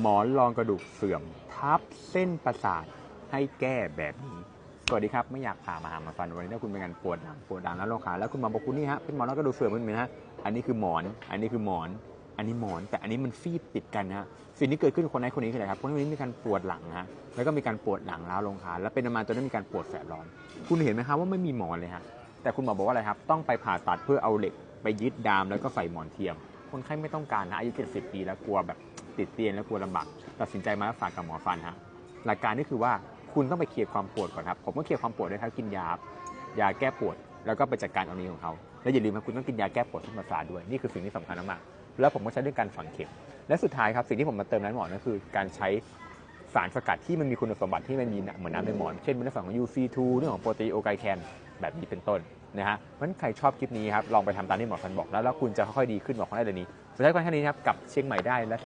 หมอนรองกระดูกเสื่อม ทับเส้นประสาทให้แก้แบบนี้สวัสดีครับ ไม่อยากพามาหามาฟันวันนี้ถ้าคุณเป็นการปวดหลังปวดหลังแล้วลงขาแล้วคุณมอบอกคุณนี่ฮะเป็นหมอนรองกระดูกเสื่อมมันเหมือนฮะอันนี้คือหมอน อันนี้คือหมอน อันนี้หมอน แต่อันนี้มันฟีบติดกันนะฮะสิ่งที่เกิดขึ้นคนนั้นคนนี้คืออะไรครับคนนี้มีการปวดหลังฮะแล้วก็มีการปวดหลังล้าวลงขาแล้วเป็นประมาณจนได้มีการปวดแสบร้อน คุณเห็นไหมครับว่าไม่มีหมอนเลยฮะแต่คุณหมอบอกว่าอะไรครับต้องไปผ่าตัดเพื่อเอาเหล็กไปยึดดามแล้วก็ใส่หมอนเทียม คนไข้ไม่ต้องการนะอายุ 70 ปีแล้วกลัวแบบ ติดเตียงแล้วกลัวลำบากตัดสินใจมารักษากับหมอฟันฮะหลักการนี่คือว่าคุณต้องไปเคลียร์ความปวดก่อนครับผมก็เคลียร์ความปวดด้วยครับกินยายาแก้ปวด แล้วก็ไปจัดการตรงนี้ของเขาแล้วอย่าลืมนะคุณต้องกินยาแก้ปวดเส้นปราด้วยนี่คือสิ่งที่สำคัญมากแล้วผมก็ใช้ด้วยการฝังเข็มและสุดท้ายครับสิ่งที่ผมมาเติมน้ำหมอนก็คือการใช้สารสกัดที่มันมีคุณสมบัติที่มันมีเหมือนน้ำในหมอน เช่นเป็นเรื่องของ UC2 เรื่องของโปรตีโอไกแคนแบบนี้เป็นต้นนะฮะเพราะฉะนั้นใครชอบคลิปนี้ครับ ลองไปทำตามที่หมอฟันบอกแล้วแล้วคุณจะค่อยๆดีขึ้นบอกเขาได้เลยนี้สุดท้ายก็แค่นี้ครับกับเชียงใหม่ได้และ